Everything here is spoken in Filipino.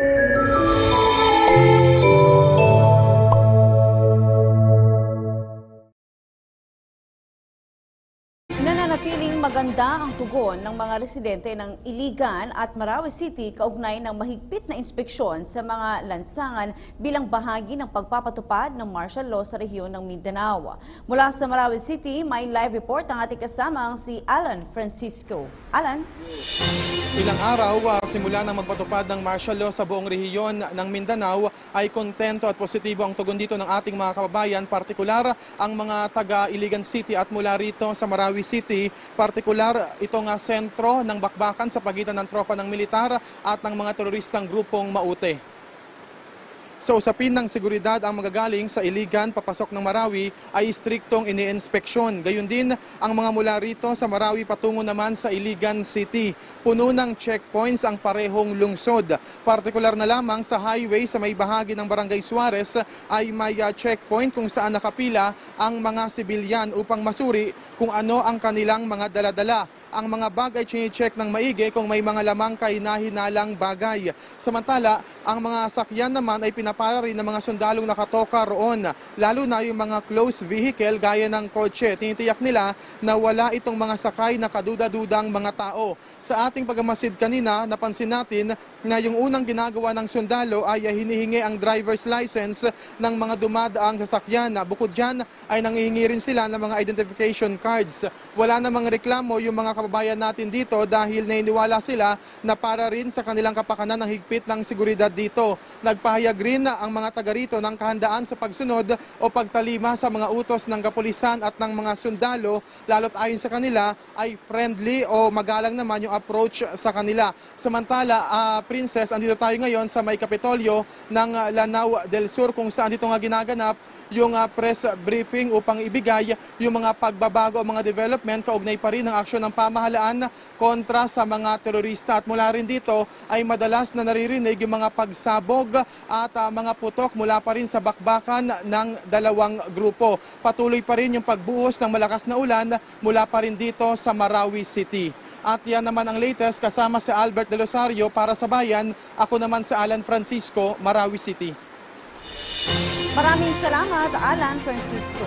Thank you. Nananatiling maganda ang tugon ng mga residente ng Iligan at Marawi City kaugnay ng mahigpit na inspeksyon sa mga lansangan bilang bahagi ng pagpapatupad ng martial law sa rehiyon ng Mindanao. Mula sa Marawi City, may live report ang ating kasamang si Alan Francisco. Alan? Ilang araw uh, simula nang magpatupad ng martial law sa buong rehiyon ng Mindanao ay kontento at positibo ang tugon dito ng ating mga kababayan, partikular ang mga taga Iligan City at mula rito sa Marawi City, partikular itong sentro ng bakbakan sa pagitan ng tropa ng militar at ng mga teroristang grupong Maute. Sa usapin ng seguridad ang magagaling sa Iligan papasok ng Marawi ay striktong iniinspeksyon. Gayun din ang mga mula rito sa Marawi patungo naman sa Iligan City. Puno ng checkpoints ang parehong lungsod. Partikular na lamang sa highway sa may bahagi ng Barangay Suarez ay may uh, checkpoint kung saan nakapila ang mga sibilyan upang masuri kung ano ang kanilang mga daladala. Ang mga bag ay chine-check ng maigi kung may mga lamang kahina-hinalang bagay. Samantala, ang mga sakyan naman ay pinapara rin ng mga sundalong nakatoka roon, lalo na yung mga closed vehicle gaya ng kotse. Tinitiyak nila na wala itong mga sakay na kaduda-dudang mga tao. Sa ating pagmamasid kanina, napansin natin na yung unang ginagawa ng sundalo ay hinihingi ang driver's license ng mga dumadaang sasakyan. Bukod dyan ay nangihingi rin sila ng mga identification cards. Wala namang reklamo yung mga kababayan natin dito dahil nainiwala sila na para rin sa kanilang kapakanan ng higpit ng seguridad dito. Nagpahayag rin ang mga taga rito ng kahandaan sa pagsunod o pagtalima sa mga utos ng kapulisan at ng mga sundalo, lalo't ayon sa kanila ay friendly o magalang naman yung approach sa kanila. Samantala, ah, Princess, andito tayo ngayon sa may Kapitolyo ng ah, Lanao del Sur kung saan dito nga ginaganap yung ah, press briefing upang ibigay yung mga pagbabago o mga development kaugnay pa rin ng aksyon ng pamahalaan kontra sa mga terorista. At mula rin dito ay madalas na naririnig yung mga pagsabog at ah, mga putok mula pa rin sa bakbakan ng dalawang grupo. Patuloy pa rin yung pagbuhos ng malakas na ulan mula pa rin dito sa Marawi City. At yan naman ang latest kasama si Albert De Losario para sa bayan. Ako naman si Alan Francisco, Marawi City. Maraming salamat, Alan Francisco.